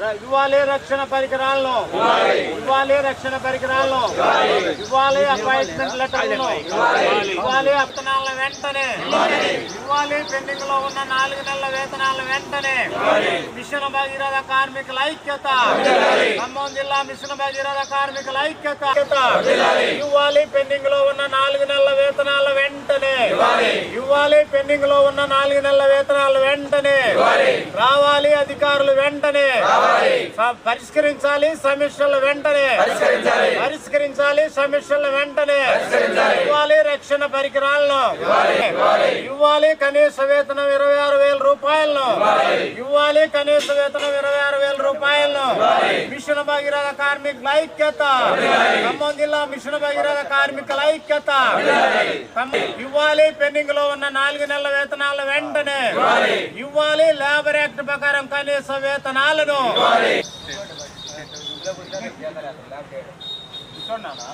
ఇవ్వాలి రక్షణ పరికరాలను. ఇవ్వాలి. రక్షణ పరికరాలను. ఇవ్వాలి. అపాయింట్మెంట్ లెటర్లను. ఇవ్వాలి. వేతనాలను వెంటనే. ఇవ్వాలి. పెండింగ్లో ఉన్న నాలుగు నెలల వేతనాల వెంటనే. మిషన్ భగీరథ కార్మికుల ఐక్యత. ఖమ్మం జిల్లా మిషన్ భగీరథ కార్మికుల ఐక్యత. ఇవ్వాలి. పెండింగ్లో ఉన్న నాలుగు నెలల వేతనాల వెంటనే. ఇవ్వాలి. పెండింగ్లో ఉన్న నాలుగు నెలల వేతనాలు వెంటనే. రావాలి అధికారులు వెంటనే. పరిష్కరించాలి. సమస్యలు వెంటనే. పరిష్కరించాలి. సమస్యలు వెంటనే. ఇవ్వాలి రక్షణ పరికరాలను. ఇవ్వాలి కనీస వేతనం ఇరవై ఆరు వేల రూపాయలను. ఇవ్వాలి. కనీస వేతనం ఇరవై ఆరు వేల రూపాయలను. మిషన్ భగీరథ కార్మికుల ఐక్యత. ఖమ్మం జిల్లా మిషన్ భగీరథ కార్మికుల ఐక్యత. ఇవ్వాలి. పెండింగ్లో ఉన్న నాలుగు నెలల వేతనాలు వెంటనే. ఇవ్వాలి లేబర్ యాక్ట్ ప్రకారం కనీస వేతనాలను. చూడన్నా?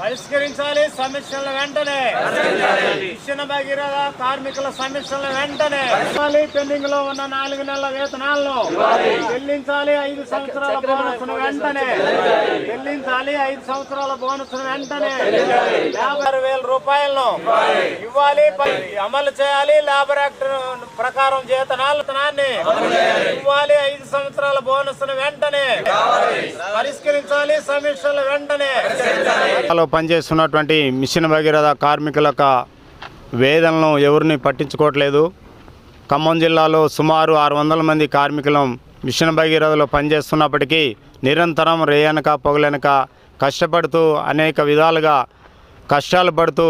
పరిష్కరించాలి సమస్యల వెంటనే. ఇచ్చిన భగీరథ కార్మికుల సమస్యల వెంటనే. ఇవ్వాలి పెండింగ్లో ఉన్న నాలుగు నెలల వేతనాలను చెల్లించాలి ఐదు సంవత్సరాల బోనస్ వెంటనే. చెల్లించాలి ఐదు సంవత్సరాల బోనస్ వెంటనే. యాభై ఆరు వేల రూపాయలను ఇవ్వాలి. అమలు చేయాలి. లేబర్ యాక్ట్ ప్రకారం జీతనాన్ని ఇవ్వాలి. ఐదు సంవత్సరాల బోనస్ వెంటనే. పరిష్కరించాలి సమీక్షలు వెంటనే. పనిచేస్తున్నటువంటి మిషన్ భగీరథ కార్మికుల యొక్క వేదనలను ఎవరిని పట్టించుకోవట్లేదు. ఖమ్మం జిల్లాలో సుమారు ఆరు వందల మంది కార్మికులం మిషన్ భగీరథలో పనిచేస్తున్నప్పటికీ నిరంతరం రేయనక పొగలనక కష్టపడుతూ అనేక విధాలుగా కష్టాలు పడుతూ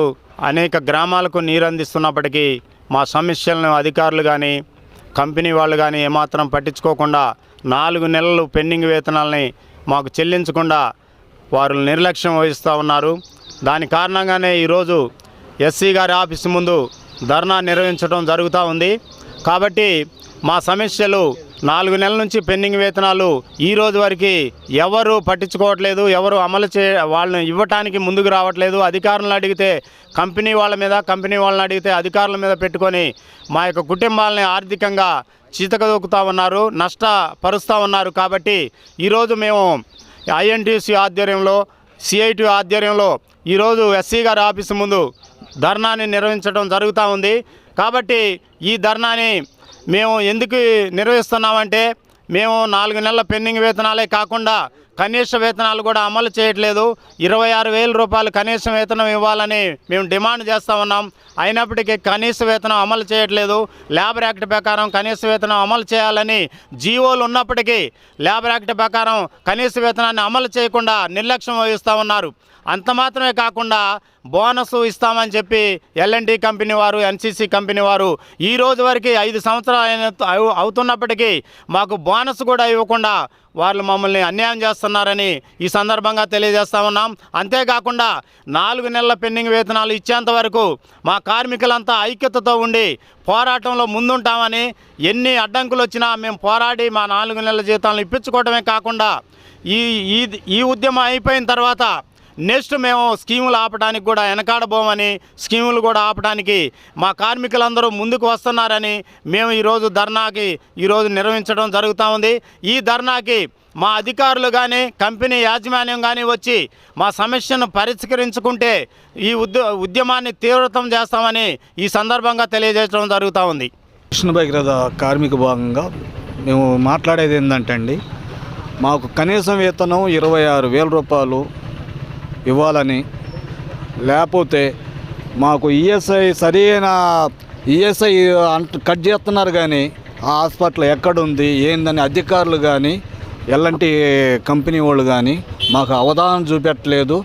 అనేక గ్రామాలకు నీరు అందిస్తున్నప్పటికీ మా సమస్యలను అధికారులు కానీ కంపెనీ వాళ్ళు కానీ ఏమాత్రం పట్టించుకోకుండా నాలుగు నెలలు పెండింగ్ వేతనాలని మాకు చెల్లించకుండా వారు నిర్లక్ష్యం వహిస్తూ ఉన్నారు. దాని కారణంగానే ఈరోజు ఎస్సీ గారి ఆఫీసు ముందు ధర్నా నిర్వహించడం జరుగుతూ ఉంది. కాబట్టి మా సమస్యలు నాలుగు నెలల నుంచి పెండింగ్ వేతనాలు ఈ రోజు వరకు ఎవరు పట్టించుకోవట్లేదు ఎవరు అమలు చే వాళ్ళని ఇవ్వటానికి ముందుకు రావట్లేదు. అధికారులను అడిగితే కంపెనీ వాళ్ళ మీద కంపెనీ వాళ్ళని అడిగితే అధికారుల మీద పెట్టుకొని మా యొక్క కుటుంబాలని ఆర్థికంగా చీతకదొక్కుతూ ఉన్నారు నష్టపరుస్తూ ఉన్నారు. కాబట్టి ఈరోజు మేము ఐఎన్టీసీ ఆధ్వర్యంలో సిఐటి ఆధ్వర్యంలో ఈరోజు ఎస్సీ గారి ఆఫీసు ముందు ధర్నాని నిర్వహించడం జరుగుతూ ఉంది. కాబట్టి ఈ ధర్నాని మేము ఎందుకు నిర్వహిస్తున్నామంటే మేము నాలుగు నెలల పెండింగ్ వేతనాలే కాకుండా కనీస వేతనాలు కూడా అమలు చేయట్లేదు. ఇరవై ఆరు వేల రూపాయలు కనీస వేతనం ఇవ్వాలని మేము డిమాండ్ చేస్తూ ఉన్నాం. అయినప్పటికీ కనీస వేతనం అమలు చేయట్లేదు. లేబర్ యాక్ట్ ప్రకారం కనీస వేతనం అమలు చేయాలని జీవోలు ఉన్నప్పటికీ లేబర్ యాక్ట్ ప్రకారం కనీస వేతనాన్ని అమలు చేయకుండా నిర్లక్ష్యం వహిస్తూ ఉన్నారు. అంత మాత్రమే కాకుండా బోనస్ ఇస్తామని చెప్పి ఎల్ఎన్టీ కంపెనీ వారు ఎన్సీసీ కంపెనీ వారు ఈ రోజు వరకు ఐదు సంవత్సరాలు అయిన అవుతున్నప్పటికీ మాకు బోనస్ కూడా ఇవ్వకుండా వాళ్ళు మమ్మల్ని అన్యాయం చేస్తున్నారని ఈ సందర్భంగా తెలియజేస్తా ఉన్నాం. అంతేకాకుండా నాలుగు నెలల పెండింగ్ వేతనాలు ఇచ్చేంత వరకు మా కార్మికులంతా ఐక్యతతో ఉండి పోరాటంలో ముందుంటామని ఎన్ని అడ్డంకులు వచ్చినా మేము పోరాడి మా నాలుగు నెలల జీతాలను ఇప్పించుకోవడమే కాకుండా ఈ ఈ ఈ ఉద్యమం అయిపోయిన తర్వాత నెక్స్ట్ మేము స్కీములు ఆపడానికి కూడా వెనకాడబోమని స్కీములు కూడా ఆపడానికి మా కార్మికులందరూ ముందుకు వస్తున్నారని మేము ఈరోజు ధర్నాకి ఈరోజు నిర్వహించడం జరుగుతూ ఉంది. ఈ ధర్నాకి మా అధికారులు కానీ కంపెనీ యాజమాన్యం కానీ వచ్చి మా సమస్యను పరిష్కరించుకుంటే ఈ ఉద్య ఉద్యమాన్ని తీవ్రతం చేస్తామని ఈ సందర్భంగా తెలియజేయడం జరుగుతూ ఉంది. కృష్ణ భగీరథ కార్మిక భాగంగా మేము మాట్లాడేది ఏంటంటే అండి మాకు కనీసం వేతనం ఇరవై ఆరు వేల రూపాయలు ఇవ్వాలని. లేకపోతే మాకు ఈఎస్ఐ సరైన ఈఎస్ఐ అంట కట్ చేస్తున్నారు కానీ ఆ హాస్పిటల్ ఎక్కడుంది ఏందని అధికారులు కానీ ఎలాంటి కంపెనీ వాళ్ళు కానీ మాకు అవగాహన చూపెట్టలేదు.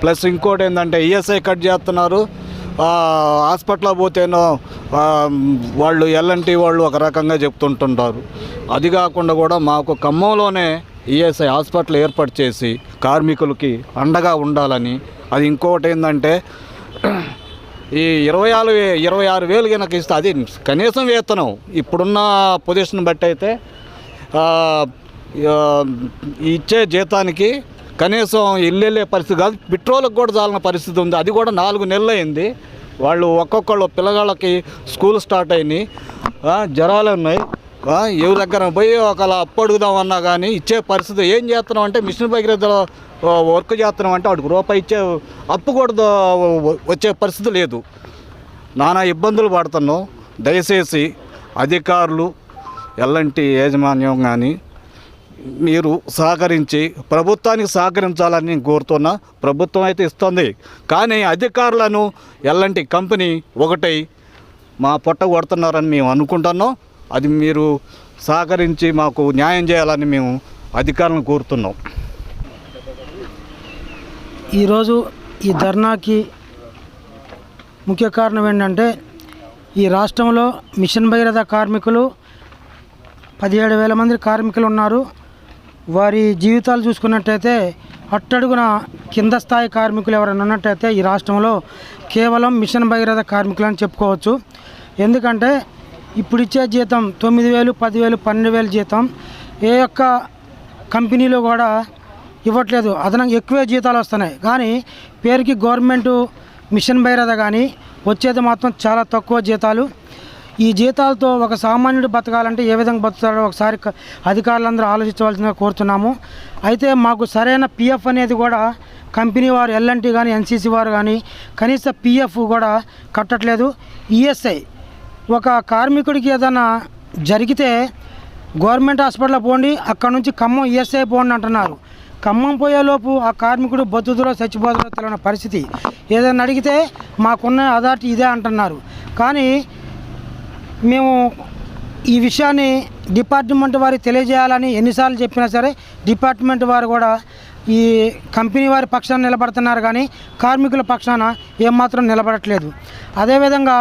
ప్లస్ ఇంకోటి ఏంటంటే ఈఎస్ఐ కట్ చేస్తున్నారు. హాస్పిటల్లో హాస్పిటల్ పోతేనో వాళ్ళు ఎల్ఎన్టీ వాళ్ళు ఒక రకంగా చెప్తుంటుంటారు. అది కాకుండా కూడా మాకు ఖమ్మంలోనే ఈఎస్ఐ హాస్పిటల్ ఏర్పాటు చేసి కార్మికులకి అండగా ఉండాలని. అది ఇంకొకటి ఏంటంటే ఈ ఇరవై ఆరు వే- ఇరవై ఆరు వేలు కనుక ఇస్తే అది కనీసం వేతనం. ఇప్పుడున్న పొజిషన్ బట్టి అయితే ఇచ్చే జీతానికి కనీసం ఇల్లెళ్ళే పరిస్థితి కాదు పెట్రోల్కి కూడా చాలిన పరిస్థితి ఉంది. అది కూడా నాలుగు నెలలు అయింది వాళ్ళు ఒక్కొక్కళ్ళు పిల్లగాళ్ళకి స్కూల్ స్టార్ట్ అయినాయి. జ్వరాలు ఉన్నాయి. ఎవరి దగ్గర పోయి ఒకవేళ అప్పు అడుగుదామన్నా కానీ ఇచ్చే పరిస్థితి ఏం చేస్తున్నాం అంటే మిషన్ భగీరథలో వర్క్ చేస్తున్నాం అంటే వాడికి రూపాయి ఇచ్చే అప్పు కూడా వచ్చే పరిస్థితి లేదు. నానా ఇబ్బందులు పడుతున్నాం దయచేసి అధికారులు ఎల్లంటి యాజమాన్యం కానీ మీరు సహకరించి ప్రభుత్వానికి సహకరించాలని కోరుతున్నా. ప్రభుత్వం అయితే ఇస్తుంది. కానీ అధికారులను ఎల్లంటి కంపెనీ ఒకటై మా పొట్ట కొడుతున్నారని మేము అనుకుంటున్నాం. అది మీరు సహకరించి మాకు న్యాయం చేయాలని మేము అధికారులను కోరుతున్నాం. ఈరోజు ఈ ధర్నాకి ముఖ్య కారణం ఏంటంటే ఈ రాష్ట్రంలో మిషన్ భగీరథ కార్మికులు పదిహేడు వేల మంది కార్మికులు ఉన్నారు. వారి జీవితాలు చూసుకున్నట్టయితే అట్టడుగున కింద స్థాయి కార్మికులు ఎవరైనా ఉన్నట్టయితే ఈ రాష్ట్రంలో కేవలం మిషన్ భగీరథ కార్మికులు అని చెప్పుకోవచ్చు. ఎందుకంటే ఇప్పుడు ఇచ్చే జీతం తొమ్మిది వేలు పదివేలు పన్నెండు వేలు జీతం. ఏ యొక్క కంపెనీలో కూడా ఇవ్వట్లేదు. అదనంగా ఎక్కువే జీతాలు వస్తున్నాయి. కానీ పేరుకి గవర్నమెంట్ మిషన్ బైరద కానీ వచ్చేది మాత్రం చాలా తక్కువ జీతాలు. ఈ జీతాలతో ఒక సామాన్యుడు బతకాలంటే ఏ విధంగా బతుకుతాడో ఒకసారి అధికారులందరూ ఆలోచించవలసిందిగా కోరుతున్నాము. అయితే మాకు సరైన పిఎఫ్ అనేది కూడా కంపెనీ వారు ఎల్ఎన్టీ కానీ ఎన్సీసీ వారు కానీ కనీస పిఎఫ్ కూడా కట్టట్లేదు. ఈఎస్ఐ ఒక కార్మికుడికి ఏదైనా జరిగితే గవర్నమెంట్ హాస్పిటల్ పోండి అక్కడ నుంచి ఖమ్మం ఈఎస్ఐ పోండి అంటున్నారు. ఖమ్మం పోయేలోపు ఆ కార్మికుడు బతుకులో చచ్చిపోతుందో తెలియని పరిస్థితి. ఏదైనా అడిగితే మాకున్న అథారిటీ ఇదే అంటున్నారు. కానీ మేము ఈ విషయాన్ని డిపార్ట్మెంట్ వారికి తెలియజేయాలని ఎన్నిసార్లు చెప్పినా సరే డిపార్ట్మెంట్ వారు కూడా ఈ కంపెనీ వారి పక్షాన నిలబడుతున్నారు కానీ కార్మికుల పక్షాన ఏమాత్రం నిలబడట్లేదు. అదేవిధంగా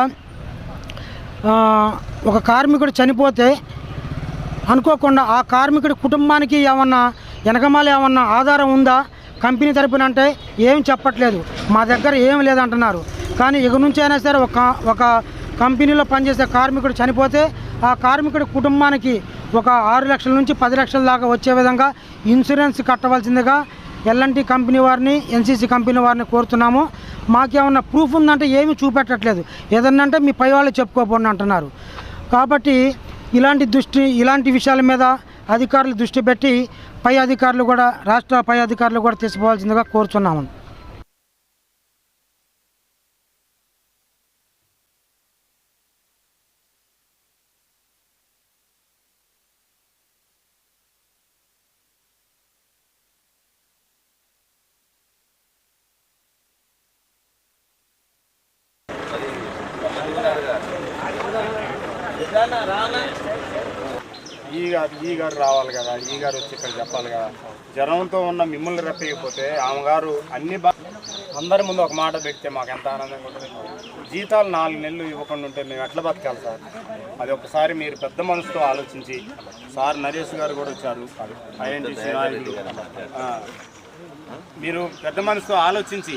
ఒక కార్మికుడు చనిపోతే అనుకోకుండా ఆ కార్మికుడి కుటుంబానికి ఏమన్నా వెనకమాల ఏమన్నా ఆధారం ఉందా? కంపెనీ తరపున అంటే ఏం చెప్పట్లేదు. మా దగ్గర ఏం లేదంటున్నారు. కానీ ఇక నుంచి అయినా సరే ఒక ఒక కంపెనీలో పనిచేసే కార్మికుడు చనిపోతే ఆ కార్మికుడి కుటుంబానికి ఒక ఆరు లక్షల నుంచి పది లక్షల దాకా వచ్చే విధంగా ఇన్సూరెన్స్ కట్టవలసిందిగా ఎల్ఎన్టీ కంపెనీ వారిని ఎన్సీసీ కంపెనీ వారిని కోరుతున్నాము. మాకేమన్నా ప్రూఫ్ ఉందంటే ఏమీ చూపెట్టట్లేదు. ఏదన్నా అంటే మీ పై వాళ్ళు చెప్పుకోపోండి అంటున్నారు. కాబట్టి ఇలాంటి దృష్టి ఇలాంటి విషయాల మీద అధికారులు దృష్టి పెట్టి పై అధికారులు కూడా రాష్ట్ర పై అధికారులు కూడా తీసుకోవాల్సిందిగా కోరుచున్నాము. ఈ గారు ఈ గారు రావాలి కదా ఈ గారు వచ్చి ఇక్కడ చెప్పాలి కదా. జ్వరంతో ఉన్న మిమ్మల్ని రెప్పకపోతే ఆమె గారు అన్ని బా అందరి ముందు ఒక మాట పెడితే మాకు ఎంత ఆనందంగా ఉంటుంది. జీతాలు నాలుగు నెలలు ఇవ్వకుండా ఉంటే మేము ఎట్లా బతకాలి సార్? అది ఒకసారి మీరు పెద్ద మనసుతో ఆలోచించి సార్ నరేష్ గారు కూడా వచ్చారు. ఐఎన్టీసీ నాయకులు. ఆ, మీరు పెద్ద మనసుతో ఆలోచించి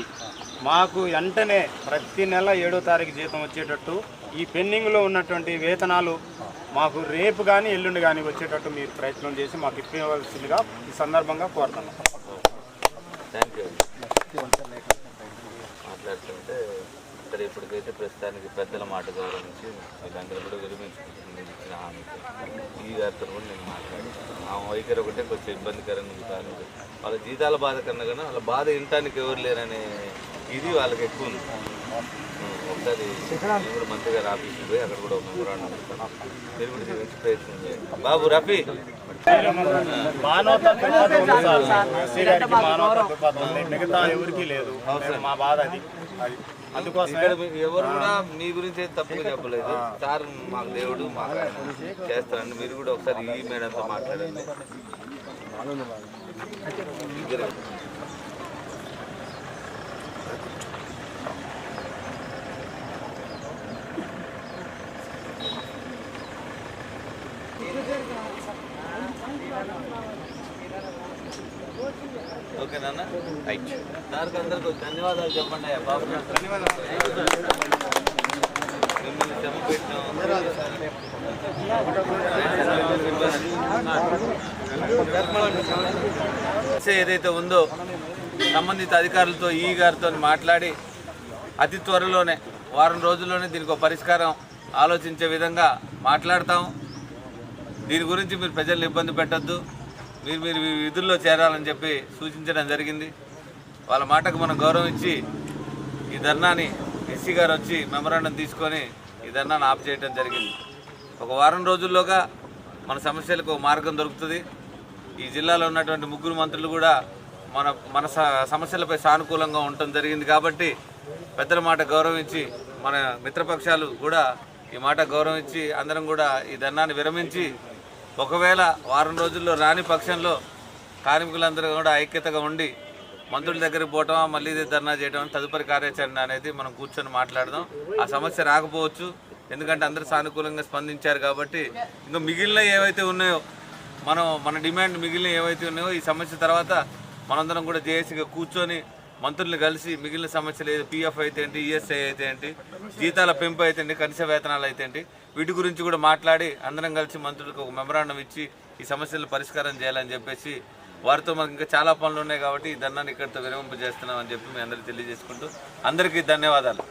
మాకు వెంటనే ప్రతి నెల ఏడో తారీఖు జీతం వచ్చేటట్టు ఈ పెండింగ్లో ఉన్నటువంటి వేతనాలు మాకు రేపు కానీ ఎల్లుండి కానీ వచ్చేటట్టు మీరు ప్రయత్నం చేసి మాకు ఇప్పవలసిందిగా ఈ సందర్భంగా కోరుతున్నాం. థ్యాంక్ యూ మాట్లాడుతుంటే ఇక్కడ ఇప్పటికైతే ప్రస్తుతానికి పెద్దల మాట గౌరవించి వీళ్ళందరూ కూడా విరమించుకుంటుంది ఇచ్చిన ఈ గారితో కూడా నేను మాట్లాడాను ఆ వైఖరి ఒకటే కొంచెం ఇబ్బందికరంగా ఉంటాను వాళ్ళ జీతాల బాధ కన్నా కన్నా వాళ్ళ బాధ వినటానికి ఎవరు లేరనే ఇది వాళ్ళకి ఎక్కువ ఉంది. ఒకసారి నేను కూడా మంత్రి గారు ఆఫీస్కి పోయి అక్కడ కూడా ఒక మెమోరాండం ఇస్తాను. మీరు కూడా దీని గురించి ప్రయత్నం చేయండి. బాబు రఫీ మానవత మానవత మిగతా ఎవరికీ లేదు. మా బాధ అది. అది అందుకోసం మీ- ఎవరు కూడా మీ గురించి తప్పుగా చెప్పలేదు. సార్ మాకు దేవుడు మాకు ఆయన చేస్తారండి మీరు కూడా ఒకసారి ఈ మేడంతో మాట్లాడండి. ధన్యవాదాలు చెప్పండి ఏదైతే ఉందో సంబంధిత అధికారులతో ఈ గారితో మాట్లాడి అతి త్వరలోనే వారం రోజుల్లోనే దీనికి ఒక పరిష్కారం ఆలోచించే విధంగా మాట్లాడతాం. దీని గురించి మీరు ప్రజల్ని ఇబ్బంది పెట్టొద్దు. మీరు మీరు మీ విధుల్లో చేరాలని చెప్పి సూచించడం జరిగింది. వాళ్ళ మాటకు మనం గౌరవం ఇచ్చి ఈ ధర్నాని ఎస్సీ గారు వచ్చి మెమరాండం తీసుకొని ఈ ధర్నాను ఆఫ్ చేయడం జరిగింది. ఒక వారం రోజుల్లోగా మన సమస్యలకు మార్గం దొరుకుతుంది. ఈ జిల్లాలో ఉన్నటువంటి ముగ్గురు మంత్రులు కూడా మన మన స- సమస్యలపై సానుకూలంగా ఉండటం జరిగింది కాబట్టి పెద్దల మాట గౌరవించి మన మిత్రపక్షాలు కూడా ఈ మాట గౌరవించి అందరం కూడా ఈ ధర్నాన్ని విరమించి ఒకవేళ వారం రోజుల్లో రాని పక్షంలో కార్మికులందరూ కూడా ఐక్యతగా ఉండి మంత్రుల దగ్గరికి పోవటం మళ్ళీ ధర్నా చేయడం తదుపరి కార్యాచరణ అనేది మనం కూర్చొని మాట్లాడదాం. ఆ సమస్య రాకపోవచ్చు ఎందుకంటే అందరూ సానుకూలంగా స్పందించారు కాబట్టి. ఇంకా మిగిలిన ఏవైతే ఉన్నాయో మనం మన డిమాండ్ మిగిలిన ఏవైతే ఉన్నాయో ఈ సమస్య తర్వాత మనందరం కూడా జేఏసీగా కూర్చొని మంత్రులు కలిసి మిగిలిన సమస్యలు ఏదో పీఎఫ్ అయితే ఏంటి ఈఎస్ఐ అయితే ఏంటి జీతాల పెంపు అయితే ఏంటి కనీస వేతనాలు అయితే ఏంటి వీటి గురించి కూడా మాట్లాడి అందరం కలిసి మంత్రులకు ఒక మెమరాండం ఇచ్చి ఈ సమస్యలు పరిష్కారం చేయాలని చెప్పేసి వారితో మనకి ఇంకా చాలా పనులు ఉన్నాయి కాబట్టి ఈ ధర్నాన్ని ఇక్కడితో విరమింపజేస్తున్నామని చెప్పి మీ అందరికీ తెలియజేసుకుంటూ అందరికీ ధన్యవాదాలు.